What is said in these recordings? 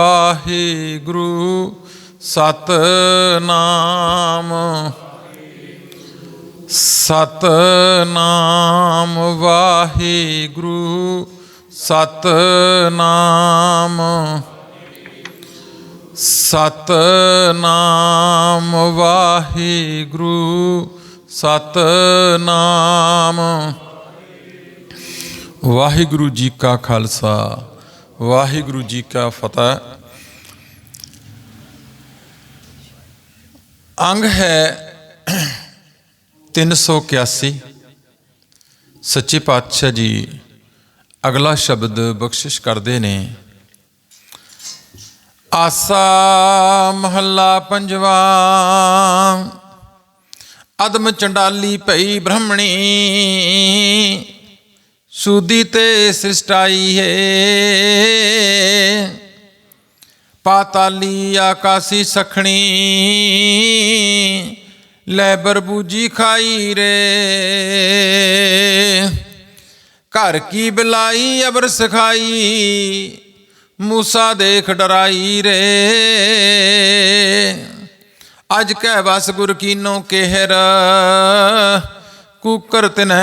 ਵਾਹਿਗੁਰੂ ਸਤਨਾਮ। ਸਤਨਾਮ ਵਾਹਿਗੁਰੂ ਸਤਨਾਮ। ਸਤਨਾਮ ਵਾਹਿਗੁਰੂ ਸਤਨਾਮ। ਵਾਹਿਗੁਰੂ ਜੀ ਕਾ ਖਾਲਸਾ। ਵਾਹਿਗੁਰੂ ਜੀ ਕਾ ਫਤਿਹ। ਅੰਗ ਹੈ 381 ਸੱਚੇ ਪਾਤਸ਼ਾਹ ਜੀ ਅਗਲਾ ਸ਼ਬਦ ਬਖਸ਼ਿਸ਼ ਕਰਦੇ ਨੇ। ਆਸਾ ਮਹੱਲਾ ਪੰਜਵਾ। ਅਦਮ ਚੰਡਾਲੀ ਭਈ ਬ੍ਰਹਮਣੀ। ਸੂਦੀ ਤੇ ਸ੍ਰਿਸ਼ਟਾਈ ਹੈ ਪਾਤਾਲੀ ਆਕਾਸੀ ਸਖਣੀ ਲੈ ਬਰਬੂਜੀ ਖਾਈ ਰੇ ਘਰ ਕੀ ਬਿਲਾਈ ਅਬਰ ਸਖਾਈ ਮੂਸਾ ਦੇਖ ਡਰਾਈ ਰੇ ਅਜ ਕਹਿ ਵਸ ਗੁਰ ਕੀਨੋ ਕਹਿਰ ਕੁਕਰ ਤਨੈ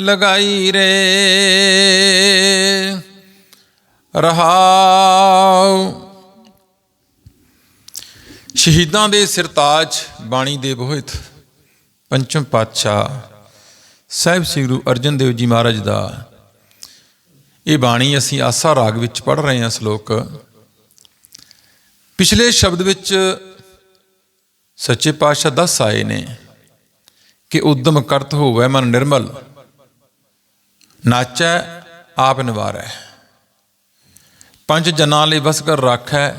ਲਗਾਈ ਰੇ। ਰਹਾਉ। ਸ਼ਹੀਦਾਂ ਦੇ ਸਿਰਤਾਜ ਬਾਣੀ ਦੇ ਬੋਹਿਤ ਪੰਚਮ ਪਾਤਸ਼ਾਹ ਸਾਹਿਬ ਸ੍ਰੀ ਗੁਰੂ ਅਰਜਨ ਦੇਵ ਜੀ ਮਹਾਰਾਜ ਦਾ। ਇਹ ਬਾਣੀ ਅਸੀਂ ਆਸਾ ਰਾਗ ਵਿੱਚ ਪੜ੍ਹ ਰਹੇ ਹਾਂ ਸ਼ਲੋਕ। ਪਿਛਲੇ ਸ਼ਬਦ ਵਿੱਚ ਸੱਚੇ ਪਾਤਸ਼ਾਹ ਦੱਸ ਆਏ ਨੇ ਕਿ ਉਦਮ ਕਰਤ ਹੋਵੇ ਮਨ ਨਿਰਮਲ। ਨਾਚੈ, ਆਪ ਨਿਵਾਰੈ। ਪੰਜ ਜਨਾਂ ਲਈ ਬਸ ਕਰ ਰੱਖੈ,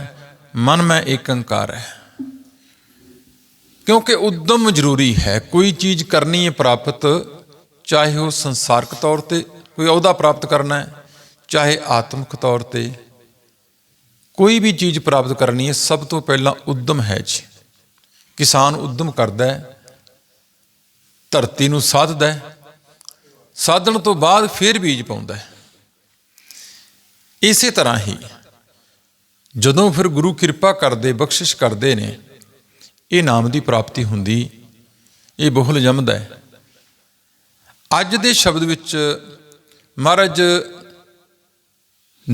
ਮਨ ਮੈਂ ਏਕੰਕਾਰ। ਹੈ ਕਿਉਂਕਿ ਉਦਮ ਜ਼ਰੂਰੀ ਹੈ, ਕੋਈ ਚੀਜ਼ ਕਰਨੀ ਹੈ ਪ੍ਰਾਪਤ, ਚਾਹੇ ਉਹ ਸੰਸਾਰਕ ਤੌਰ ਤੇ ਕੋਈ ਅਹੁਦਾ ਪ੍ਰਾਪਤ ਕਰਨਾ ਹੈ, ਚਾਹੇ ਆਤਮਿਕ ਤੌਰ ਤੇ। ਕੋਈ ਵੀ ਚੀਜ਼ ਪ੍ਰਾਪਤ ਕਰਨੀ ਹੈ, ਸਭ ਤੋਂ ਪਹਿਲਾਂ ਉਦਮ ਹੈ ਜੀ। ਕਿਸਾਨ ਉਦਮ ਕਰਦਾ ਹੈ, ਧਰਤੀ ਨੂੰ ਸਾਧਦਾ ਹੈ ਸਾਧਣ ਤੋਂ ਬਾਅਦ ਫਿਰ ਬੀਜ ਪਾਉਂਦਾ ਹੈ। ਇਸੇ ਤਰ੍ਹਾਂ ਹੀ ਜਦੋਂ ਫਿਰ ਗੁਰੂ ਕਿਰਪਾ ਕਰਦੇ, ਬਖਸ਼ਿਸ਼ ਕਰਦੇ ਨੇ, ਇਹ ਨਾਮ ਦੀ ਪ੍ਰਾਪਤੀ ਹੁੰਦੀ, ਇਹ ਬਹੁਲ ਜੰਮਦਾ ਹੈ। ਅੱਜ ਦੇ ਸ਼ਬਦ ਵਿੱਚ ਮਹਾਰਾਜ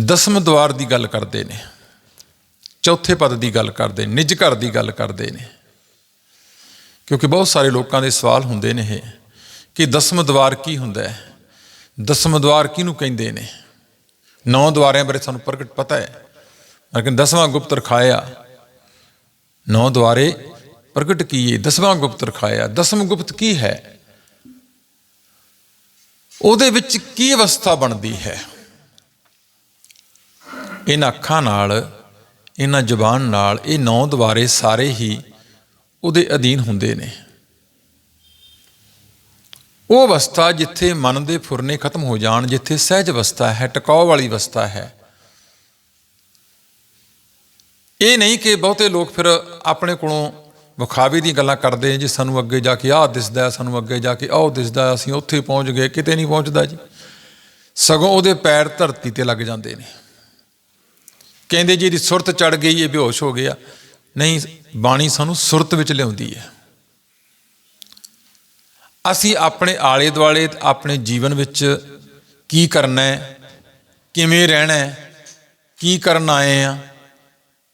ਦਸਮ ਦਵਾਰ ਦੀ ਗੱਲ ਕਰਦੇ ਨੇ, ਚੌਥੇ ਪਦ ਦੀ ਗੱਲ ਕਰਦੇ ਨੇ ਨਿਜ ਘਰ ਦੀ ਗੱਲ ਕਰਦੇ ਨੇ। ਕਿਉਂਕਿ ਬਹੁਤ ਸਾਰੇ ਲੋਕਾਂ ਦੇ ਸਵਾਲ ਹੁੰਦੇ ਨੇ ਇਹ। ਕਿ ਦਸਮ ਦਵਾਰ ਕੀ ਹੁੰਦਾ ਹੈ? ਦਸਮ ਦਵਾਰ ਕਿਹਨੂੰ ਕਹਿੰਦੇ ਨੇ? ਨੌ ਦਵਾਰਿਆਂ ਬਾਰੇ ਸਾਨੂੰ ਪ੍ਰਗਟ ਪਤਾ ਹੈ। ਲੇਕਿਨ ਦਸਵਾਂ ਗੁਪਤ ਰਖਾਇਆ ਨੌ ਦਵਾਰੇ ਪ੍ਰਗਟ ਕੀਏ, ਦਸਵਾਂ ਗੁਪਤ ਰਖਾਇਆ ਦਸਮ ਗੁਪਤ ਕੀ ਹੈ? ਉਹਦੇ ਵਿੱਚ ਕੀ ਅਵਸਥਾ ਬਣਦੀ ਹੈ? ਇਹਨਾਂ ਅੱਖਾਂ ਨਾਲ ਇਹਨਾਂ ਜ਼ੁਬਾਨ ਨਾਲ ਇਹ ਨੌ ਦਵਾਰੇ ਸਾਰੇ ਹੀ ਉਹਦੇ ਅਧੀਨ ਹੁੰਦੇ ਨੇ। ਉਹ ਅਵਸਥਾ ਜਿੱਥੇ ਮਨ ਦੇ ਫੁਰਨੇ ਖਤਮ ਹੋ ਜਾਣ, ਜਿੱਥੇ ਸਹਿਜ ਅਵਸਥਾ ਹੈ ਟਿਕਾਉ ਵਾਲੀ ਅਵਸਥਾ ਹੈ। ਇਹ ਨਹੀਂ ਕਿ ਬਹੁਤੇ ਲੋਕ ਫਿਰ ਆਪਣੇ ਕੋਲੋਂ ਵਿਖਾਵੇ ਦੀਆਂ ਗੱਲਾਂ ਕਰਦੇ ਜੀ ਸਾਨੂੰ ਅੱਗੇ ਜਾ ਕੇ ਆਹ ਦਿਸਦਾ ਸਾਨੂੰ ਅੱਗੇ ਜਾ ਕੇ ਆਹ ਦਿਸਦਾ ਅਸੀਂ ਉੱਥੇ ਪਹੁੰਚ ਗਏ, ਕਿਤੇ ਨਹੀਂ ਪਹੁੰਚਦਾ ਜੀ। ਸਗੋਂ ਉਹਦੇ ਪੈਰ ਧਰਤੀ ਤੇ ਲੱਗ ਜਾਂਦੇ ਨੇ। ਕਹਿੰਦੇ ਜੀ ਇਹਦੀ ਸੁਰਤ ਚੜ ਗਈ, ਇਹ ਬੇਹੋਸ਼ ਹੋ ਗਿਆ। ਨਹੀਂ, ਬਾਣੀ ਸਾਨੂੰ ਸੁਰਤ ਵਿੱਚ ਲਿਆਉਂਦੀ ਹੈ। ਅਸੀਂ ਆਪਣੇ ਆਲੇ ਦੁਆਲੇ ਆਪਣੇ ਜੀਵਨ ਵਿੱਚ ਕੀ ਕਰਨਾ ਹੈ? ਕਿਵੇਂ ਰਹਿਣਾ ਹੈ? ਕੀ ਕਰਨ ਆਏ ਆ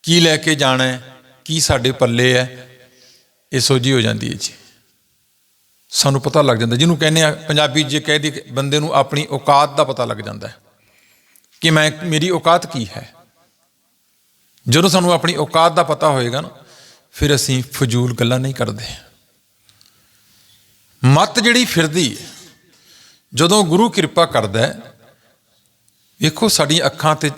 ਕੀ ਲੈ ਕੇ ਜਾਣਾ ਹੈ? ਕੀ ਸਾਡੇ ਪੱਲੇ ਹੈ? ਇਹ ਸੋਝੀ ਹੋ ਜਾਂਦੀ ਹੈ ਜੀ। ਸਾਨੂੰ ਪਤਾ ਲੱਗ ਜਾਂਦਾ। ਜਿਹਨੂੰ ਕਹਿੰਦੇ ਆ ਪੰਜਾਬੀ ਜੇ ਕਹਿ ਦੀ ਬੰਦੇ ਨੂੰ ਆਪਣੀ ਔਕਾਤ ਦਾ ਪਤਾ ਲੱਗ ਜਾਂਦਾ ਹੈ ਕਿ ਮੈਂ, ਮੇਰੀ ਔਕਾਤ ਕੀ ਹੈ? ਜਦੋਂ ਸਾਨੂੰ ਆਪਣੀ ਔਕਾਤ ਦਾ ਪਤਾ ਹੋਏਗਾ ਨਾ, ਫਿਰ ਅਸੀਂ ਫਜ਼ੂਲ ਗੱਲਾਂ ਨਹੀਂ ਕਰਦੇ। ਮਤ ਜਿਹੜੀ ਫਿਰਦੀ ਹੈ ਜਦੋਂ ਗੁਰੂ ਕਿਰਪਾ ਕਰਦਾ ਹੈ, ਵੇਖੋ ਸਾਡੀਆਂ ਅੱਖਾਂ ਤੇ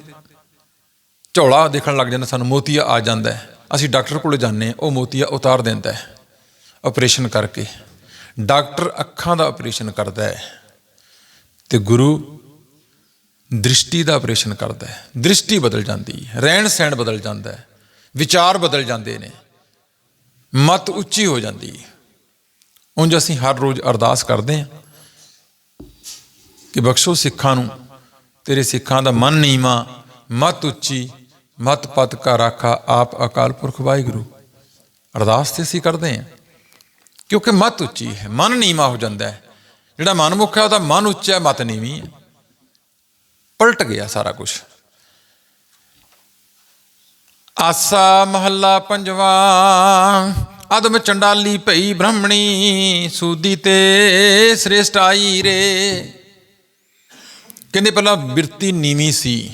ਝੋਲਾ ਦੇਖਣ ਲੱਗ ਜਾਂਦਾ, ਸਾਨੂੰ ਮੋਤੀਆ ਆ ਜਾਂਦਾ ਹੈ। ਅਸੀਂ ਡਾਕਟਰ ਕੋਲ ਜਾਂਦੇ ਹਾਂ, ਉਹ ਮੋਤੀਆ ਉਤਾਰ ਦਿੰਦਾ ਹੈ ਆਪਰੇਸ਼ਨ ਕਰਕੇ। ਡਾਕਟਰ ਅੱਖਾਂ ਦਾ ਆਪਰੇਸ਼ਨ ਕਰਦਾ ਹੈ ਤੇ ਗੁਰੂ ਦ੍ਰਿਸ਼ਟੀ ਦਾ ਆਪਰੇਸ਼ਨ ਕਰਦਾ ਹੈ। ਦ੍ਰਿਸ਼ਟੀ ਬਦਲ ਜਾਂਦੀ ਹੈ, ਰਹਿਣ ਸਹਿਣ ਬਦਲ ਜਾਂਦਾ ਹੈ, ਵਿਚਾਰ ਬਦਲ ਜਾਂਦੇ ਨੇ, ਮਤ ਉੱਚੀ ਹੋ ਜਾਂਦੀ ਹੈ। ਉਂਝ ਅਸੀਂ ਹਰ ਰੋਜ਼ ਅਰਦਾਸ ਕਰਦੇ ਹਾਂ ਕਿ ਬਖਸ਼ੋ ਸਿੱਖਾਂ ਨੂੰ, ਤੇਰੇ ਸਿੱਖਾਂ ਦਾ ਮਨ ਨੀਵਾ, ਮਤ ਉੱਚੀ, ਮਤ ਪਤ ਕਾ ਰਾਖਾ ਆਪ ਅਕਾਲ ਪੁਰਖ ਵਾਹਿਗੁਰੂ। ਅਰਦਾਸ ਤੇ ਅਸੀਂ ਕਰਦੇ ਹਾਂ, ਕਿਉਂਕਿ ਮਤ ਉੱਚੀ ਹੈ, ਮਨ ਨੀਵਾ ਹੋ ਜਾਂਦਾ ਹੈ। ਜਿਹੜਾ ਮਨਮੁਖ ਹੈ, ਉਹਦਾ ਮਨ ਉੱਚਾ ਮਤ ਨੀਵੀਂ ਹੈ। ਪਲਟ ਗਿਆ ਸਾਰਾ ਕੁਝ ਆਸਾ ਮਹੱਲਾ ਪੰਜਵਾ ਅਦਮ ਚੰਡਾਲੀ ਭਈ ਬ੍ਰਾਹਮਣੀ, ਸੂਦੀ ਤੇ ਸ੍ਰੇਸ਼ਟ ਆਈ ਰੇ। ਕਹਿੰਦੇ ਪਹਿਲਾਂ ਬਿਰਤੀ ਨੀਵੀਂ ਸੀ,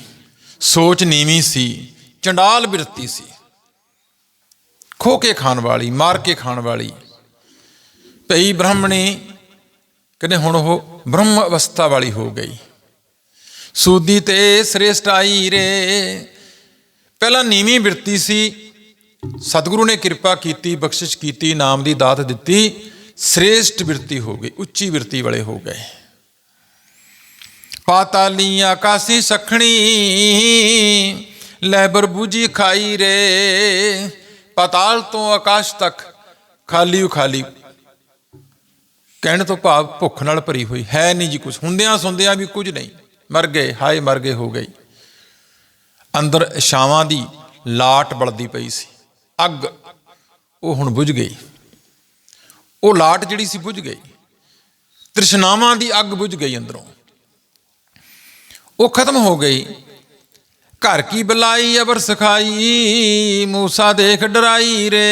ਸੋਚ ਨੀਵੀਂ ਸੀ, ਚੰਡਾਲ ਬਿਰਤੀ ਸੀ। ਖੋ ਕੇ ਖਾਣ ਵਾਲੀ, ਮਾਰ ਕੇ ਖਾਣ ਵਾਲੀ। ਭਈ ਬ੍ਰਾਹਮਣੀ, ਕਹਿੰਦੇ ਹੁਣ ਉਹ ਬ੍ਰਹਮ ਅਵਸਥਾ ਵਾਲੀ ਹੋ ਗਈ। ਸੂਦੀ ਤੇ ਸ੍ਰੇਸ਼ਟ ਆਈ ਰੇ। ਪਹਿਲਾਂ ਨੀਵੀਂ ਬਿਰਤੀ ਸੀ ਸਤਿਗੁਰੂ ਨੇ ਕਿਰਪਾ ਕੀਤੀ, ਬਖਸ਼ਿਸ਼ ਕੀਤੀ, ਨਾਮ ਦੀ ਦਾਤ ਦਿੱਤੀ, ਸ੍ਰੇਸ਼ਟ ਬਿਰਤੀ ਹੋ ਗਈ, ਉੱਚੀ ਬਿਰਤੀ ਵਾਲੇ ਹੋ ਗਏ। ਪਾਤਾਲੀ ਆਕਾਸੀ ਸਖਣੀ ਲੈਬਰ ਬੂਜੀ ਖਾਈ ਰੇ, ਪਤਾਲ ਤੋਂ ਆਕਾਸ਼ ਤੱਕ ਖਾਲੀ ਓ ਖਾਲੀ। ਕਹਿਣ ਤੋਂ ਭਾਵ ਭੁੱਖ ਨਾਲ ਭਰੀ ਹੋਈ, ਹੈ ਨਹੀਂ ਜੀ ਕੁਝ ਹੁੰਦਿਆਂ ਸੁੰਦਿਆਂ ਵੀ ਕੁਝ ਨਹੀਂ। ਮਰ ਗਏ, ਹਾਏ ਮਰ ਗਏ, ਹੋ ਗਈ ਅੰਦਰ ਛਾਵਾਂ ਦੀ ਲਾਟ ਬਲਦੀ ਪਈ ਸੀ। ਅੱਗ ਉਹ ਹੁਣ ਬੁਝ ਗਈ। ਉਹ ਲਾਟ ਜਿਹੜੀ ਸੀ ਬੁਝ ਗਈ। ਤ੍ਰਿਸ਼ਨਾਵਾਂ ਦੀ ਅੱਗ ਬੁਝ ਗਈ ਅੰਦਰੋਂ। ਉਹ ਖਤਮ ਹੋ ਗਈ। ਘਰ ਕੀ ਬਲਾਈ, ਅਬਰ ਸਖਾਈ, ਮੂਸਾ ਦੇਖ ਡਰਾਈ ਰੇ।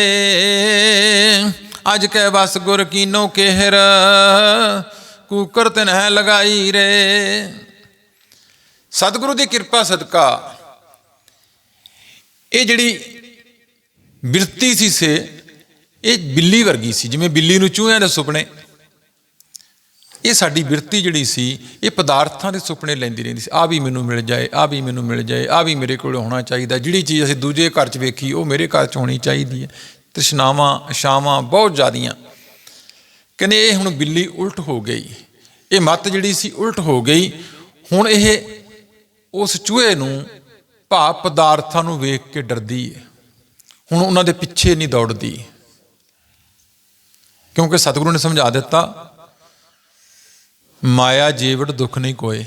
ਅੱਜ ਕਹਿ ਬਸ ਗੁਰ ਕੀਨੋ ਕਹਿਰ, ਕੂਕਰ ਤਨਹਿ ਲਗਾਈ ਰੇ। ਸਤਿਗੁਰੂ ਦੀ ਕਿਰਪਾ ਸਦਕਾ, ਇਹ ਜਿਹੜੀ ਬਿਰਤੀ ਸੀ ਸੇ, ਇਹ ਬਿੱਲੀ ਵਰਗੀ ਸੀ, ਜਿਵੇਂ ਬਿੱਲੀ ਨੂੰ ਚੂਹਿਆਂ ਦੇ ਸੁਪਨੇ। ਇਹ ਸਾਡੀ ਬਿਰਤੀ ਜਿਹੜੀ ਸੀ, ਇਹ ਪਦਾਰਥਾਂ ਦੇ ਸੁਪਨੇ ਲੈਂਦੀ ਰਹਿੰਦੀ ਸੀ। ਆ ਵੀ ਮੈਨੂੰ ਮਿਲ ਜਾਏ, ਆ ਵੀ ਮੈਨੂੰ ਮਿਲ ਜਾਏ, ਆ ਵੀ ਮੇਰੇ ਕੋਲ ਹੋਣਾ ਚਾਹੀਦਾ। ਜਿਹੜੀ ਚੀਜ਼ ਅਸੀਂ ਦੂਜੇ ਘਰ 'ਚ ਵੇਖੀ, ਉਹ ਮੇਰੇ ਘਰ 'ਚ ਹੋਣੀ ਚਾਹੀਦੀ ਹੈ। ਤ੍ਰਿਸ਼ਨਾਵਾਂ ਇਸ਼ਾਵਾਂ ਬਹੁਤ ਜ਼ਿਆਦੀਆਂ। ਕਹਿੰਦੇ ਇਹ ਹੁਣ ਬਿੱਲੀ ਉਲਟ ਹੋ ਗਈ। ਇਹ ਮੱਤ ਜਿਹੜੀ ਸੀ, ਉਲਟ ਹੋ ਗਈ। ਹੁਣ ਇਹ ਉਸ ਚੂਹੇ ਨੂੰ ਭਾ ਪਦਾਰਥਾਂ ਨੂੰ ਵੇਖ ਕੇ ਡਰਦੀ ਹੈ। ਹੁਣ ਉਹਨਾਂ ਦੇ ਪਿੱਛੇ ਨਹੀਂ ਦੌੜਦੀ। ਕਿਉਂਕਿ ਸਤਿਗੁਰੂ ਨੇ ਸਮਝਾ ਦਿੱਤਾ, ਮਾਇਆ, ਜੀਵੜ, ਦੁੱਖ ਨਹੀਂ ਕੋਏ।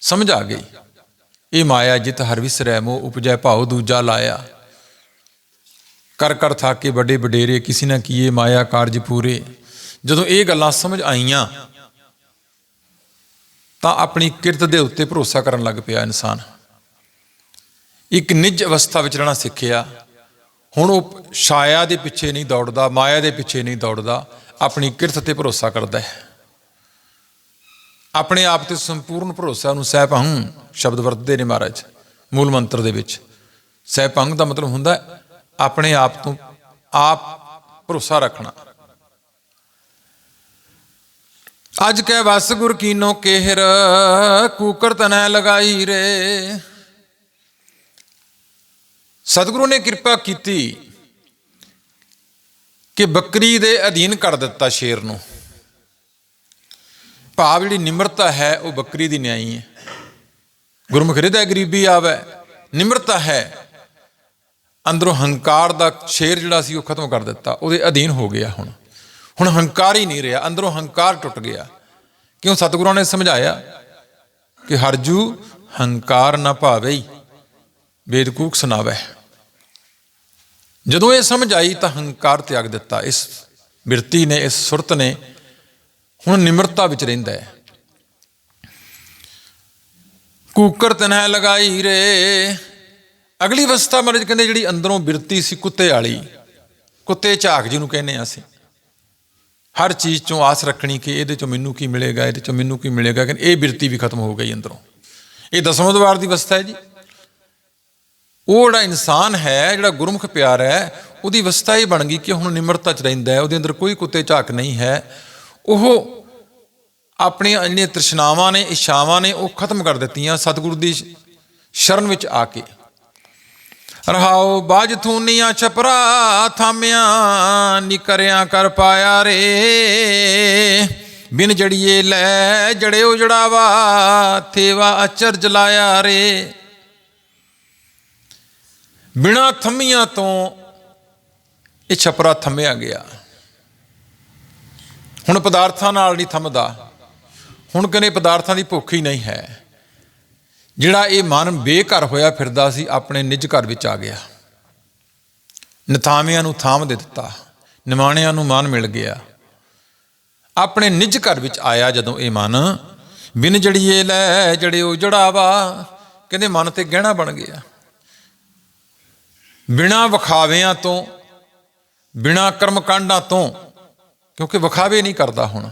ਸਮਝ ਆ ਗਈ। ਇਹ ਮਾਇਆ ਜਿਤ ਹਰ ਵਿਸਰੈ ਮੋ ਉਪਜੈ ਭਾਉ ਦੂਜਾ ਲਾਇਆ। ਕਰ ਕਰ ਥਾਕੇ ਵੱਡੇ ਵਡੇਰੇ, ਕਿਸੇ ਨਾ ਕੀਏ ਮਾਇਆ ਕਾਰਜ ਪੂਰੇ। ਜਦੋਂ ਇਹ ਗੱਲਾਂ ਸਮਝ ਆਈਆਂ, ਤਾਂ ਆਪਣੀ ਕਿਰਤ ਦੇ ਉੱਤੇ ਭਰੋਸਾ ਕਰਨ ਲੱਗ ਪਿਆ ਇਨਸਾਨ। ਇੱਕ ਨਿਜ ਅਵਸਥਾ ਵਿੱਚ ਰਹਿਣਾ ਸਿੱਖਿਆ। ਹੁਣ ਉਹ ਛਾਇਆ ਦੇ ਪਿੱਛੇ ਨਹੀਂ ਦੌੜਦਾ, ਮਾਇਆ ਦੇ ਪਿੱਛੇ ਨਹੀਂ ਦੌੜਦਾ, ਆਪਣੀ ਕਿਰਤ ਤੇ ਭਰੋਸਾ ਕਰਦਾ ਹੈ। ਆਪਣੇ ਆਪ ਤੇ ਸੰਪੂਰਨ ਭਰੋਸਾ ਨੂੰ ਸਹਿਪੰਗ ਸ਼ਬਦ ਵਰਤਦੇ ਨੇ ਮਹਾਰਾਜ, ਮੂਲ ਮੰਤਰ ਦੇ ਵਿੱਚ। ਸਹਿਪੰਗ ਦਾ ਮਤਲਬ ਹੁੰਦਾ ਆਪਣੇ ਆਪ ਤੋਂ ਆਪ ਭਰੋਸਾ ਰੱਖਣਾ। ਅੱਜ ਕਹਿ ਵਸ ਗੁਰ ਕੀਨੋ ਕਹਿਰ, ਕੂਕਰ ਤਨੈ ਲਗਾਈ ਰੇ। ਸਤਿਗੁਰੂ ਨੇ ਕਿਰਪਾ ਕੀਤੀ ਕਿ ਬੱਕਰੀ ਦੇ ਅਧੀਨ ਕਰ ਦਿੱਤਾ ਸ਼ੇਰ ਨੂੰ। ਭਾਵ ਜਿਹੜੀ ਨਿਮਰਤਾ ਹੈ, ਉਹ ਬੱਕਰੀ ਦੀ ਨਿਆਈ ਹੈ। ਗੁਰਮੁਖ ਹਿਰਦੈ ਗਰੀਬੀ ਆਵੇ। ਨਿਮਰਤਾ ਹੈ। ਅੰਦਰੋਂ ਹੰਕਾਰ ਦਾ ਸ਼ੇਰ ਜਿਹੜਾ ਸੀ, ਉਹ ਖਤਮ ਕਰ ਦਿੱਤਾ। ਉਹਦੇ ਅਧੀਨ ਹੋ ਗਿਆ ਹੁਣ। ਹੁਣ ਹੰਕਾਰ ਹੀ ਨਹੀਂ ਰਿਹਾ। ਅੰਦਰੋਂ ਹੰਕਾਰ ਟੁੱਟ ਗਿਆ। ਕਿਉਂ ਸਤਿਗੁਰਾਂ ਨੇ ਸਮਝਾਇਆ ਕਿ ਹਰਜੂ ਹੰਕਾਰ ਨਾ ਭਾਵੇ। ਵੇਦਕੂਕ ਸੁਣਾਵੇ। ਜਦੋਂ ਇਹ ਸਮਝ ਆਈ ਤਾਂ ਹੰਕਾਰ ਤਿਆਗ ਦਿੱਤਾ। ਇਸ ਬਿਰਤੀ ਨੇ, ਇਸ ਸੁਰਤ ਨੇ ਹੁਣ ਨਿਮਰਤਾ ਵਿੱਚ ਰਹਿੰਦਾ ਹੈ। ਕੂਕਰ ਤਨਹਿ ਲਗਾਈ ਰੇ ਅਗਲੀ ਅਵਸਥਾ ਮਰਜ ਕਹਿੰਦੇ ਜਿਹੜੀ ਅੰਦਰੋਂ ਬਿਰਤੀ ਸੀ ਕੁੱਤੇ ਵਾਲੀ, ਕੁੱਤੇ ਝਾਕ ਜਿਹਨੂੰ ਕਹਿੰਦੇ ਆ ਅਸੀਂ। ਹਰ ਚੀਜ਼ ਚੋਂ ਆਸ ਰੱਖਣੀ ਕਿ ਇਹਦੇ ਚੋਂ ਮੈਨੂੰ ਕੀ ਮਿਲੇਗਾ, ਇਹਦੇ ਚੋਂ ਮੈਨੂੰ ਕੀ ਮਿਲੇਗਾ, ਕਿ ਇਹ ਬਿਰਤੀ ਵੀ ਖਤਮ ਹੋ ਗਈ ਅੰਦਰੋਂ। ਇਹ ਦਸਵਾਂ ਦਵਾਰ ਦੀ ਅਵਸਥਾ ਹੈ ਜੀ। ਉਹ ਜਿਹੜਾ ਇਨਸਾਨ ਹੈ, ਜਿਹੜਾ ਗੁਰਮੁਖ ਪਿਆਰ ਹੈ, ਉਹਦੀ ਅਵਸਥਾ ਹੀ ਬਣ ਗਈ ਕਿ ਹੁਣ ਨਿਮਰਤਾ ਚ ਰਹਿੰਦਾ ਹੈ, ਉਹਦੇ ਅੰਦਰ ਕੋਈ ਕੁੱਤੇ ਝਾਕ ਨਹੀਂ ਹੈ। ਉਹ ਆਪਣੀਆਂ ਇੰਨੀਆਂ ਤ੍ਰਿਸ਼ਨਾਵਾਂ ਨੇ, ਇਛਾਵਾਂ ਨੇ, ਉਹ ਖਤਮ ਕਰ ਦਿੱਤੀਆਂ ਸਤਿਗੁਰੂ ਦੀ ਸ਼ਰਨ ਵਿੱਚ ਆ ਕੇ। ਰਹਾਉ ਬਾਜ ਥੂਨੀਆਂ ਛਪਰਾ ਥਾਮਿਆ ਨਿਕਰਿਆ ਕਰ ਪਾਇਆ ਰੇ। ਬਿਨ ਜੜੀਏ ਲੈ ਜੜਿਓ ਜੜਾਵਾ, ਥੇਵਾ ਅਚਰਜ ਲਾਇਆ ਰੇ। ਬਿਨਾ ਥੰਮੀਆਂ ਤੋਂ ਇਹ ਛਪਰਾ ਥੰਮਿਆ ਗਿਆ। ਹੁਣ ਪਦਾਰਥਾਂ ਨਾਲ ਨਹੀਂ ਥੰਮਦਾ। ਹੁਣ ਕਹਿੰਦੇ ਪਦਾਰਥਾਂ ਦੀ ਭੁੱਖ ਹੀ ਨਹੀਂ ਹੈ। ਜਿਹੜਾ ਇਹ ਮਨ ਬੇਘਰ ਹੋਇਆ ਫਿਰਦਾ ਸੀ, ਆਪਣੇ ਨਿੱਜ ਘਰ ਵਿੱਚ ਆ ਗਿਆ। ਨਥਾਮਿਆਂ ਨੂੰ ਥਾਮ ਦੇ ਦਿੱਤਾ। ਨਿਮਾਣਿਆਂ ਨੂੰ ਮਨ ਮਿਲ ਗਿਆ। ਆਪਣੇ ਨਿੱਜ ਘਰ ਵਿੱਚ ਆਇਆ ਜਦੋਂ ਇਹ ਮਨ, ਬਿਨ ਜੜੀਏ ਲੈ ਜੜਿਓ ਜੜਾਵਾ, ਕਹਿੰਦੇ ਮਨ ਤੇ ਗਹਿਣਾ ਬਣ ਗਿਆ। ਬਿਨਾ ਵਿਖਾਵਿਆਂ ਤੋਂ, ਬਿਨਾ ਕਰਮ ਕਾਂਡਾਂ ਤੋਂ, ਕਿਉਂਕਿ ਵਿਖਾਵੇ ਨਹੀਂ ਕਰਦਾ ਹੁਣ।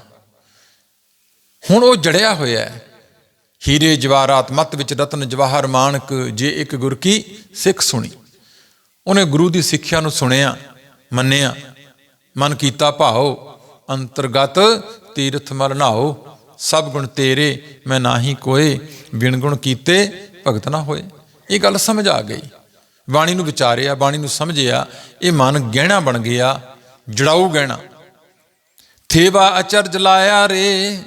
ਹੁਣ ਉਹ ਜੜਿਆ ਹੋਇਆ ਹੈ। ਹੀਰੇ ਜਵਾਹਰਾਤ ਮਤ ਵਿੱਚ ਰਤਨ ਜਵਾਹਰ ਮਾਨਕ ਜੇ ਇੱਕ ਗੁਰ ਕੀ ਸਿੱਖ ਸੁਣੀ। ਉਹਨੇ ਗੁਰੂ ਦੀ ਸਿੱਖਿਆ ਨੂੰ ਸੁਣਿਆ, ਮੰਨਿਆ, ਮਨ ਕੀਤਾ ਭਾਉ, ਅੰਤਰਗਤ ਤੀਰਥ ਮਲ ਨਾਓ ਸਭ ਗੁਣ ਤੇਰੇ, ਮੈਂ ਨਾਹੀ ਕੋਏ, ਬਿਨ ਗੁਣ ਕੀਤੇ ਭਗਤ ਨਾ ਹੋਏ। ਇਹ ਗੱਲ ਸਮਝ ਆ ਗਈ। ਬਾਣੀ ਨੂੰ ਵਿਚਾਰਿਆ, ਬਾਣੀ ਨੂੰ ਸਮਝਿਆ, ਇਹ ਮਨ ਗਹਿਣਾ ਬਣ ਗਿਆ, ਜੜਾਊ ਗਹਿਣਾ। ਥੇਵਾ ਅਚਰ ਜਲਾਇਆ ਰੇ।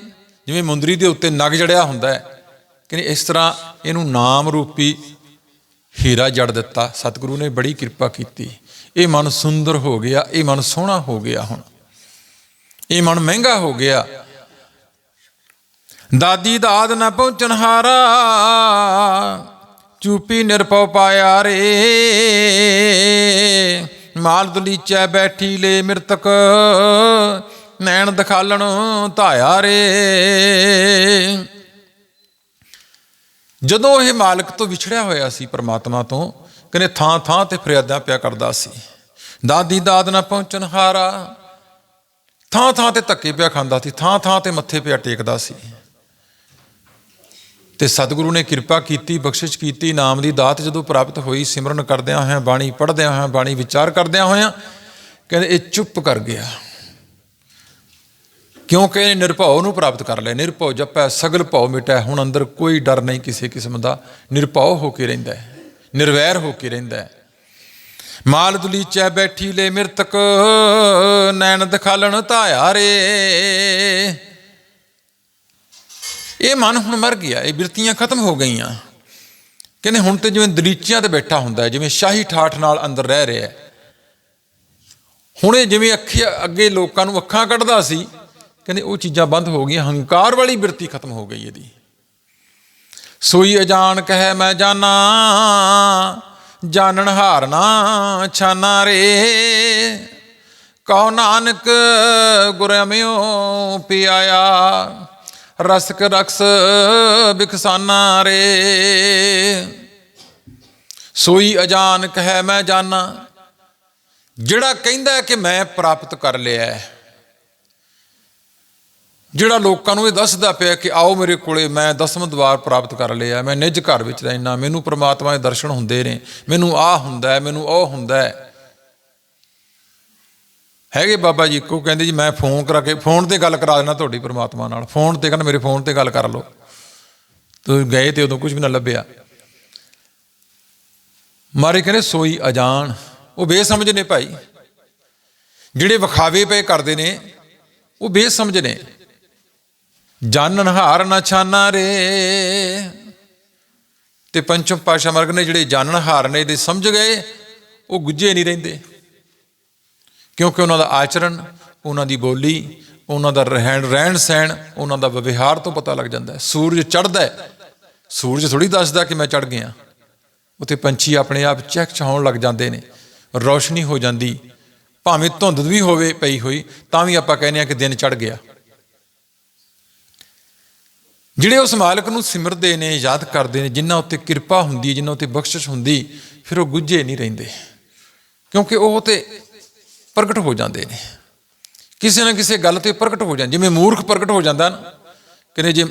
ਜਿਵੇਂ ਮੁੰਦਰੀ ਦੇ ਉੱਤੇ ਨਗ ਜੜਿਆ ਹੁੰਦਾ ਹੈ, ਕਿ ਇਸ ਤਰ੍ਹਾਂ ਇਹਨੂੰ ਨਾਮ ਰੂਪੀ ਹੀਰਾ ਜੜ ਦਿੱਤਾ। ਸਤਿਗੁਰੂ ਨੇ ਬੜੀ ਕਿਰਪਾ ਕੀਤੀ। ਇਹ ਮਨ ਸੁੰਦਰ ਹੋ ਗਿਆ, ਇਹ ਮਨ ਸੋਹਣਾ ਹੋ ਗਿਆ ਹੁਣ। ਇਹ ਮਨ ਮਹਿੰਗਾ ਹੋ ਗਿਆ। ਦਾਦੀ ਦਾਦ ਨਾ ਪਹੁੰਚਣ ਹਾਰਾ। ਚੂਪੀ ਨਿਰਪਉ ਪਾਇਆ ਰੇ। ਮਾਲ ਦਲੀਚੈ ਬੈਠੀ ਲੈ ਮਿਰਤਕ, ਨੈਣ ਦਿਖਾਲਣ ਧਾਇਆ ਰੇ। ਜਦੋਂ ਇਹ ਮਾਲਕ ਤੋਂ ਵਿਛੜਿਆ ਹੋਇਆ ਸੀ ਪ੍ਰਮਾਤਮਾ ਤੋਂ, ਕਹਿੰਦੇ ਥਾਂ ਥਾਂ ਤੇ ਫਰਿਆਦਾਂ ਪਿਆ ਕਰਦਾ ਸੀ। ਦਾਦੀ ਦਾਦ ਨਾ ਪਹੁੰਚਣ ਹਾਰਾ। ਥਾਂ ਥਾਂ ਤੇ ਧੱਕੇ ਪਿਆ ਖਾਂਦਾ ਸੀ, ਥਾਂ ਥਾਂ ਤੇ ਮੱਥੇ ਪਿਆ ਟੇਕਦਾ ਸੀ। ਤੇ ਸਤਿਗੁਰੂ ਨੇ ਕਿਰਪਾ ਕੀਤੀ, ਬਖਸ਼ਿਸ਼ ਕੀਤੀ, ਨਾਮ ਦੀ ਦਾਤ ਜਦੋਂ ਪ੍ਰਾਪਤ ਹੋਈ, ਸਿਮਰਨ ਕਰਦਿਆਂ ਹੋਇਆਂ, ਬਾਣੀ ਪੜ੍ਹਦਿਆਂ ਹੋਇਆਂ, ਬਾਣੀ ਵਿਚਾਰ ਕਰਦਿਆਂ ਹੋਇਆਂ, ਕਹਿੰਦੇ ਇਹ ਚੁੱਪ ਕਰ ਗਿਆ। ਕਿਉਂਕਿ ਇਹਨੇ ਨਿਰਭਉ ਨੂੰ ਪ੍ਰਾਪਤ ਕਰ ਲਿਆ ਨਿਰਭਉ ਜਪੈ, ਸਗਲ ਭਉ ਮਿਟੈ, ਹੁਣ ਅੰਦਰ ਕੋਈ ਡਰ ਨਹੀਂ ਕਿਸੇ ਕਿਸਮ ਦਾ। ਨਿਰਭਉ ਹੋ ਕੇ ਰਹਿੰਦਾ ਹੈ, ਨਿਰਵੈਰ ਹੋ ਕੇ ਰਹਿੰਦਾ ਹੈ। ਮਾਲ ਦੁਲੀਚੈ ਬੈਠੀ ਲੈ ਮਿਰਤਕ ਨੈਣ ਦਿਖਾਲਣ ਧਾਇਆ ਰੇ। ਇਹ ਮਨ ਹੁਣ ਮਰ ਗਿਆ, ਇਹ ਬਿਰਤੀਆਂ ਖਤਮ ਹੋ ਗਈਆਂ। ਕਹਿੰਦੇ ਹੁਣ ਤੇ ਜਿਵੇਂ ਦਲੀਚਿਆਂ ਤੇ ਬੈਠਾ ਹੁੰਦਾ ਹੈ, ਜਿਵੇਂ ਸ਼ਾਹੀ ਠਾਠ ਨਾਲ ਅੰਦਰ ਰਹਿ ਰਿਹਾ ਹੈ। ਹੁਣ ਇਹ ਜਿਵੇਂ ਅੱਖੀ ਅੱਗੇ ਲੋਕਾਂ ਨੂੰ ਅੱਖਾਂ ਕੱਢਦਾ ਸੀ, ਕਹਿੰਦੇ ਉਹ ਚੀਜ਼ਾਂ ਬੰਦ ਹੋ ਗਈਆਂ, ਹੰਕਾਰ ਵਾਲੀ ਬਿਰਤੀ ਖਤਮ ਹੋ ਗਈ ਇਹਦੀ। ਸੋਈ ਅਜਾਨ ਕਹੈ ਮੈਂ ਜਾਣਾ ਜਾਣਨ ਹਾਰਨਾ ਛਾਨਾ ਰੇ। ਕਉ ਨਾਨਕ ਗੁਰ ਅਮਿਓ ਪਿਆਇਆ ਰਸਕ ਰਕਸ ਬਿਖਸਾਨਾ ਰੇ। ਸੋਈ ਅਜਾਨ ਕਹੈ ਮੈਂ ਜਾਣਾ ਜਿਹੜਾ ਕਹਿੰਦਾ ਕਿ ਮੈਂ ਪ੍ਰਾਪਤ ਕਰ ਲਿਆ ਜਿਹੜਾ ਲੋਕਾਂ ਨੂੰ ਇਹ ਦੱਸਦਾ ਪਿਆ ਕਿ ਆਓ ਮੇਰੇ ਕੋਲੇ, ਮੈਂ ਦਸਮ ਦਵਾਰ ਪ੍ਰਾਪਤ ਕਰ ਲਿਆ ਮੈਂ ਨਿੱਜ ਘਰ ਵਿੱਚ ਰਹਿਣਾ ਮੈਨੂੰ ਪ੍ਰਮਾਤਮਾ ਦੇ ਦਰਸ਼ਨ ਹੁੰਦੇ ਨੇ। ਮੈਨੂੰ ਆਹ ਹੁੰਦਾ ਹੈ, ਮੈਨੂੰ ਉਹ ਹੁੰਦਾ ਹੈ। ਹੈਗੇ ਬਾਬਾ ਜੀ ਇੱਕੋ ਕਹਿੰਦੇ ਜੀ ਮੈਂ ਫੋਨ ਕਰਾ ਕੇ, ਫੋਨ ਤੇ ਗੱਲ ਕਰਾ ਦੇਣਾ ਤੁਹਾਡੀ ਪ੍ਰਮਾਤਮਾ ਨਾਲ। ਫੋਨ ਤੇ ਕਹਿੰਦਾ ਮੇਰੇ ਫੋਨ ਤੇ ਗੱਲ ਕਰ ਲਓ। ਤੁਸੀਂ ਗਏ ਤੇ ਉਦੋਂ ਕੁਝ ਵੀ ਨਾ ਲੱਭਿਆ। ਮਾਰੇ ਕਹਿੰਦੇ, ਸੋਈ ਅਜਾਨ ਉਹ ਬੇਸਮਝ ਨੇ ਭਾਈ। ਜਿਹੜੇ ਵਿਖਾਵੇ ਪਏ ਕਰਦੇ ਨੇ, ਉਹ ਬੇਸਮਝ ਨੇ। ਜਾਣਨ ਹਾਰ ਨਾ ਛਾਨਾ ਰੇ। ਤੇ ਪੰਚਮ ਪਾਸ਼ਾ ਮਰਗ ਨੇ ਜਿਹੜੇ ਜਾਣਨ ਹਾਰ ਨੇ ਦੇ ਸਮਝ ਗਏ, ਉਹ ਗੁੱਜੇ ਨਹੀਂ ਰਹਿੰਦੇ। ਕਿਉਂਕਿ ਉਹਨਾਂ ਦਾ ਆਚਰਣ, ਉਹਨਾਂ ਦੀ ਬੋਲੀ, ਉਹਨਾਂ ਦਾ ਰਹਿਣ ਰਹਿਣ ਸਹਿਣ, ਉਹਨਾਂ ਦਾ ਵਿਵਹਾਰ ਤੋਂ ਪਤਾ ਲੱਗ ਜਾਂਦਾ ਹੈ। ਸੂਰਜ ਚੜ੍ਹਦਾ ਹੈ। ਸੂਰਜ ਥੋੜੀ ਦੱਸਦਾ ਕਿ ਮੈਂ ਚੜ ਗਿਆ। ਉਤੇ ਪੰਛੀ ਆਪਣੇ ਆਪ ਚਹਿਕ ਚਹਾਉਣ ਲੱਗ ਜਾਂਦੇ ਨੇ। ਰੌਸ਼ਨੀ ਹੋ ਜਾਂਦੀ। ਭਾਵੇਂ ਧੁੰਦ ਵੀ ਹੋਵੇ ਪਈ ਹੋਈ, ਤਾਂ ਵੀ ਆਪਾਂ ਕਹਿੰਦੇ ਆ ਕਿ ਦਿਨ ਚੜ ਗਿਆ। ਜਿਹੜੇ ਉਸ ਮਾਲਕ ਨੂੰ ਸਿਮਰਦੇ ਨੇ, ਯਾਦ ਕਰਦੇ ਨੇ, ਜਿਨ੍ਹਾਂ ਉੱਤੇ ਕਿਰਪਾ ਹੁੰਦੀ ਜਿਨ੍ਹਾਂ ਉੱਤੇ ਬਖਸ਼ਿਸ਼ ਹੁੰਦੀ, ਫਿਰ ਉਹ ਗੁੱਝੇ ਨਹੀਂ ਰਹਿੰਦੇ। ਕਿਉਂਕਿ ਉਹ ਤੇ ਪ੍ਰਗਟ ਹੋ ਜਾਂਦੇ ਨੇ। ਕਿਸੇ ਨਾ ਕਿਸੇ ਗੱਲ ਤੇ ਪ੍ਰਗਟ ਹੋ ਜਾਂਦੇ। ਜਿਵੇਂ ਮੂਰਖ ਪ੍ਰਗਟ ਹੋ ਜਾਂਦਾ ਨਾ, ਕਹਿੰਦੇ ਜੇ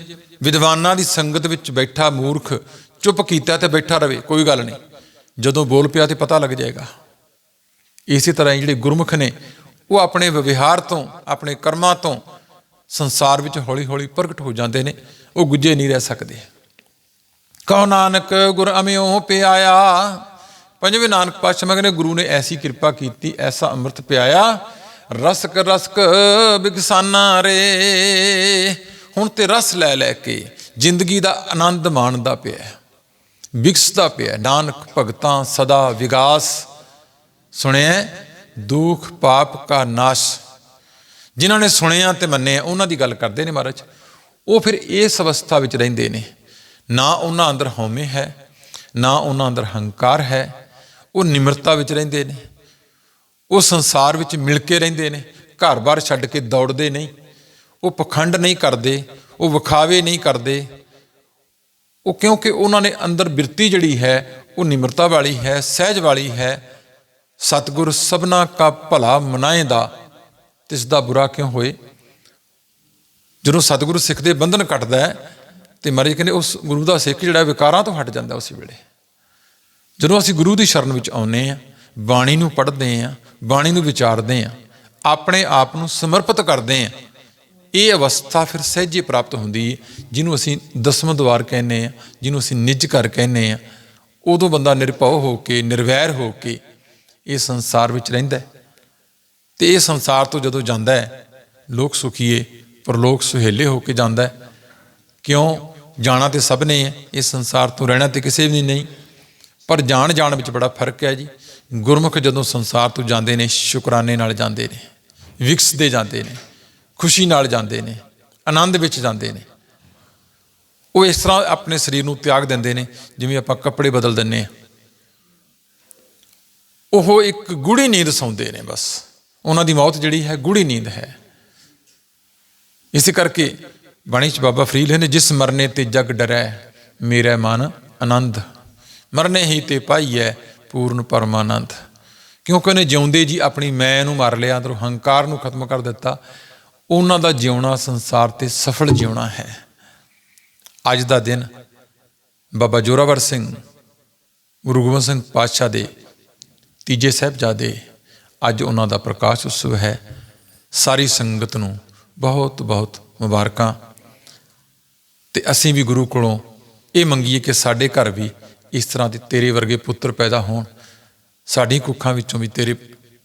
ਵਿਦਵਾਨਾਂ ਦੀ ਸੰਗਤ ਵਿੱਚ ਬੈਠਾ ਮੂਰਖ ਚੁੱਪ ਕੀਤਾ ਤੇ ਬੈਠਾ ਰਵੇ, ਕੋਈ ਗੱਲ ਨਹੀਂ। ਜਦੋਂ ਬੋਲ ਪਿਆ ਤੇ ਪਤਾ ਲੱਗ ਜਾਏਗਾ। ਇਸੇ ਤਰ੍ਹਾਂ ਹੀ ਜਿਹੜੇ ਗੁਰਮੁਖ ਨੇ, ਉਹ ਆਪਣੇ ਵਿਵਹਾਰ ਤੋਂ, ਆਪਣੇ ਕਰਮਾਂ ਤੋਂ ਸੰਸਾਰ ਵਿੱਚ ਹੌਲੀ-ਹੌਲੀ ਪ੍ਰਗਟ ਹੋ ਜਾਂਦੇ ਨੇ। ਉਹ ਗੁੱਜੇ ਨਹੀਂ ਰਹਿ ਸਕਦੇ। ਕਹੋ ਨਾਨਕ ਗੁਰ ਅਮਿਓ ਪਿਆਇਆ ਪੰਜਵੇਂ ਨਾਨਕ ਪਾਤਸ਼ਾਹ ਮਗਨੇ ਗੁਰੂ ਨੇ ਐਸੀ ਕਿਰਪਾ ਕੀਤੀ, ਐਸਾ ਅੰਮ੍ਰਿਤ ਪਿਆਇਆ, ਰਸਕ ਰਸਕ ਬਿਗਸਾਨਾ ਰੇ, ਹੁਣ ਤੇ ਰਸ ਲੈ ਲੈ ਕੇ ਜ਼ਿੰਦਗੀ ਦਾ ਆਨੰਦ ਮਾਣਦਾ ਪਿਆ ਵਿਕਸਦਾ ਪਿਆ ਨਾਨਕ ਭਗਤਾਂ ਸਦਾ ਵਿਗਾਸ, ਸੁਣਿਆ ਦੁੱਖ ਪਾਪ ਕਾ ਨਾਸ਼। ਜਿਨ੍ਹਾਂ ਨੇ ਸੁਣਿਆ ਤੇ ਮੰਨਿਆ, ਉਹਨਾਂ ਦੀ ਗੱਲ ਕਰਦੇ ਨੇ ਮਹਾਰਾਜ। ਉਹ ਫਿਰ ਇਸ ਅਵਸਥਾ ਵਿੱਚ ਰਹਿੰਦੇ ਨੇ। ਨਾ ਉਹਨਾਂ ਅੰਦਰ ਹਉਮੈ ਹੈ, ਨਾ ਉਹਨਾਂ ਅੰਦਰ ਹੰਕਾਰ ਹੈ ਉਹ ਨਿਮਰਤਾ ਵਿੱਚ ਰਹਿੰਦੇ ਨੇ। ਉਹ ਸੰਸਾਰ ਵਿੱਚ ਮਿਲ ਕੇ ਰਹਿੰਦੇ ਨੇ। ਘਰ-ਬਾਰ ਛੱਡ ਕੇ ਦੌੜਦੇ ਨਹੀਂ। ਉਹ ਪਖੰਡ ਨਹੀਂ ਕਰਦੇ। ਉਹ ਵਿਖਾਵੇ ਨਹੀਂ ਕਰਦੇ। ਉਹ ਕਿਉਂਕਿ ਉਹਨਾਂ ਨੇ ਅੰਦਰ ਬਿਰਤੀ ਜਿਹੜੀ ਹੈ, ਉਹ ਨਿਮਰਤਾ ਵਾਲੀ ਹੈ, ਸਹਿਜ ਵਾਲੀ ਹੈ। ਸਤਿਗੁਰ ਸਭਨਾ ਕਾ ਭਲਾ ਮਨਾਏ ਦਾ ਤਿਸ ਦਾ ਬੁਰਾ ਕਿਉਂ ਹੋਏ? ਜਦੋਂ ਸਤਿਗੁਰੂ ਸਿੱਖ ਦੇ ਬੰਧਨ ਕੱਟਦਾ ਹੈ ਤੇ ਮਹਾਰਾਜ ਕਹਿੰਦੇ ਉਸ ਗੁਰੂ ਦਾ ਸਿੱਖ ਜਿਹੜਾ ਵਿਕਾਰਾਂ ਤੋਂ ਹਟ ਜਾਂਦਾ ਉਸੇ ਵੇਲੇ। ਜਦੋਂ ਅਸੀਂ ਗੁਰੂ ਦੀ ਸ਼ਰਨ ਵਿੱਚ ਆਉਨੇ ਆ ਬਾਣੀ ਨੂੰ ਪੜ੍ਹਦੇ ਆ ਬਾਣੀ ਨੂੰ ਵਿਚਾਰਦੇ ਆ ਆਪਣੇ ਆਪ ਨੂੰ ਸਮਰਪਿਤ ਕਰਦੇ ਆ ਇਹ ਅਵਸਥਾ ਫਿਰ ਸਹਿਜੇ ਪ੍ਰਾਪਤ ਹੁੰਦੀ ਹੈ, ਜਿਹਨੂੰ ਅਸੀਂ ਦਸਮ ਦਵਾਰ ਕਹਿੰਦੇ ਆ ਜਿਹਨੂੰ ਅਸੀਂ ਨਿਜ ਘਰ ਕਹਿੰਦੇ ਆ ਉਦੋਂ ਬੰਦਾ ਨਿਰਭਉ ਹੋ ਕੇ, ਨਿਰਵੈਰ ਹੋ ਕੇ ਇਹ ਸੰਸਾਰ ਵਿੱਚ ਰਹਿੰਦਾ ਹੈ। ਤੇ ਇਹ ਸੰਸਾਰ ਤੋਂ ਜਦੋਂ ਜਾਂਦਾ ਹੈ, ਲੋਕ ਸੁਖੀਏ, ਪਰਲੋਕ ਸੁਹੇਲੇ ਹੋ ਕੇ ਜਾਂਦਾ ਹੈ, ਕਿਉਂ? ਜਾਣਾ ਤੇ ਸਭ ਨੇ ਹੈ, ਇਸ ਸੰਸਾਰ ਤੋਂ ਰਹਿਣਾ ਤੇ ਕਿਸੇ ਵੀ ਨਹੀਂ। ਪਰ ਜਾਣ ਜਾਣ ਵਿੱਚ ਬੜਾ ਫ਼ਰਕ ਹੈ ਜੀ। ਗੁਰਮੁਖ ਜਦੋਂ ਸੰਸਾਰ ਤੋਂ ਜਾਂਦੇ ਨੇ, ਸ਼ੁਕਰਾਨੇ ਨਾਲ ਜਾਂਦੇ ਨੇ, ਵਿਕਸਦੇ ਜਾਂਦੇ ਨੇ, ਖੁਸ਼ੀ ਨਾਲ ਜਾਂਦੇ ਨੇ, ਆਨੰਦ ਵਿੱਚ ਜਾਂਦੇ ਨੇ, ਉਹ ਇਸ ਤਰ੍ਹਾਂ ਆਪਣੇ ਸਰੀਰ ਨੂੰ ਤਿਆਗ ਦਿੰਦੇ ਨੇ, ਜਿਵੇਂ ਆਪਾਂ ਕੱਪੜੇ ਬਦਲ ਦਿੰਨੇ ਆ ਉਹ ਇੱਕ ਗੂੜੀ ਨੀਂਦ ਸੌਂਦੇ ਨੇ ਬਸ। ਉਹਨਾਂ ਦੀ ਮੌਤ ਜਿਹੜੀ ਹੈ ਗੂੜੀ ਨੀਂਦ ਹੈ। ਇਸੇ ਕਰਕੇ ਬਾਣੀ ਚ ਬਾਬਾ ਫਰੀਦ ਨੇ, ਜਿਸ ਮਰਨੇ ਤੇ ਜਗ ਡਰੈ, ਮੇਰਾ ਮਨ ਆਨੰਦ ਮਰਨੇ ਹੀ ਤੇ ਪਾਈਐ ਪੂਰਨ ਪਰਮਾਨੰਦ। ਕਿਉਂਕਿ ਉਹਨੇ ਜਿਉਂਦੇ ਜੀ ਆਪਣੀ ਮੈਂ ਨੂੰ ਮਾਰ ਲਿਆ, ਅੰਦਰੋਂ ਹੰਕਾਰ ਨੂੰ ਖਤਮ ਕਰ ਦਿੱਤਾ। ਉਹਨਾਂ ਦਾ ਜਿਉਣਾ ਸੰਸਾਰ ਤੇ ਸਫਲ ਜਿਉਣਾ ਹੈ। ਅੱਜ ਦਾ ਦਿਨ ਬਾਬਾ ਜੋਰਾਵਰ ਸਿੰਘ, ਗੁਰੂ ਗੋਬਿੰਦ ਸਿੰਘ ਪਾਤਸ਼ਾਹ ਦੇ, ਤੀਜੇ ਸਾਹਿਬਜ਼ਾਦੇ, ਅੱਜ ਉਹਨਾਂ ਦਾ ਪ੍ਰਕਾਸ਼ ਉਤਸਵ ਹੈ। ਸਾਰੀ ਸੰਗਤ ਨੂੰ ਬਹੁਤ ਬਹੁਤ ਮੁਬਾਰਕਾਂ। ਤੇ ਅਸੀਂ ਵੀ ਗੁਰੂ ਕੋਲੋਂ ਇਹ ਮੰਗੀਏ ਕਿ ਸਾਡੇ ਘਰ ਵੀ ਇਸ ਤਰ੍ਹਾਂ ਦੇ ਤੇਰੇ ਵਰਗੇ ਪੁੱਤਰ ਪੈਦਾ ਹੋਣ ਸਾਡੀ ਕੁੱਖਾਂ ਵਿੱਚੋਂ ਵੀ ਤੇਰੇ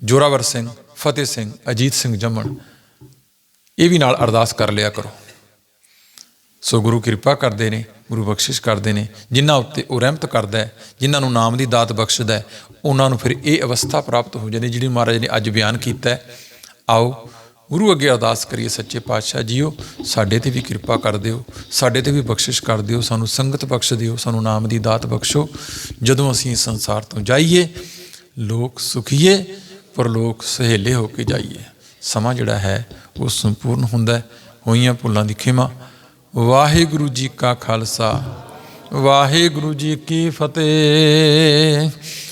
ਜੋਰਾਵਰ ਸਿੰਘ, ਫਤਿਹ ਸਿੰਘ, ਅਜੀਤ ਸਿੰਘ ਜੰਮਣ, ਇਹ ਵੀ ਨਾਲ ਅਰਦਾਸ ਕਰ ਲਿਆ ਕਰੋ। ਸੋ ਗੁਰੂ ਕਿਰਪਾ ਕਰਦੇ ਨੇ, ਗੁਰੂ ਬਖਸ਼ਿਸ਼ ਕਰਦੇ ਨੇ, ਜਿਨ੍ਹਾਂ ਉੱਤੇ ਉਹ ਰਹਿਮਤ ਕਰਦਾ ਹੈ, ਜਿਨ੍ਹਾਂ ਨੂੰ ਨਾਮ ਦੀ ਦਾਤ ਬਖਸ਼ਦਾ ਹੈ, ਉਹਨਾਂ ਨੂੰ ਫਿਰ ਇਹ ਅਵਸਥਾ ਪ੍ਰਾਪਤ ਹੋ ਜਾਂਦੀ ਜਿਹੜੀ ਮਹਾਰਾਜ ਨੇ ਅੱਜ ਬਿਆਨ ਕੀਤਾ ਆਓ ਗੁਰੂ ਅੱਗੇ ਅਰਦਾਸ ਕਰੀਏ ਸੱਚੇ ਪਾਤਸ਼ਾਹ ਜੀਓ, ਸਾਡੇ ਤੇ ਵੀ ਕਿਰਪਾ ਕਰ ਦਿਓ, ਸਾਡੇ ਤੇ ਵੀ ਬਖਸ਼ਿਸ਼ ਕਰ ਦਿਓ, ਸਾਨੂੰ ਸੰਗਤ ਬਖਸ਼ ਦਿਓ, ਸਾਨੂੰ ਨਾਮ ਦੀ ਦਾਤ ਬਖਸ਼ੋ। ਜਦੋਂ ਅਸੀਂ ਇਸ ਸੰਸਾਰ ਤੋਂ ਜਾਈਏ, ਲੋਕ ਸੁਖੀਏ, ਪਰ ਲੋਕ ਸਹੇਲੇ ਹੋ ਕੇ ਜਾਈਏ। ਸਮਾਂ ਜਿਹੜਾ ਹੈ, ਉਹ ਸੰਪੂਰਨ ਹੁੰਦਾ ਹੈ। ਹੋਈਆਂ ਭੁੱਲਾਂ ਦੀ ਖਿਮਾ। ਵਾਹਿਗੁਰੂ ਜੀ ਕਾ ਖਾਲਸਾ, ਵਾਹਿਗੁਰੂ ਜੀ ਕੀ ਫਤਿਹ।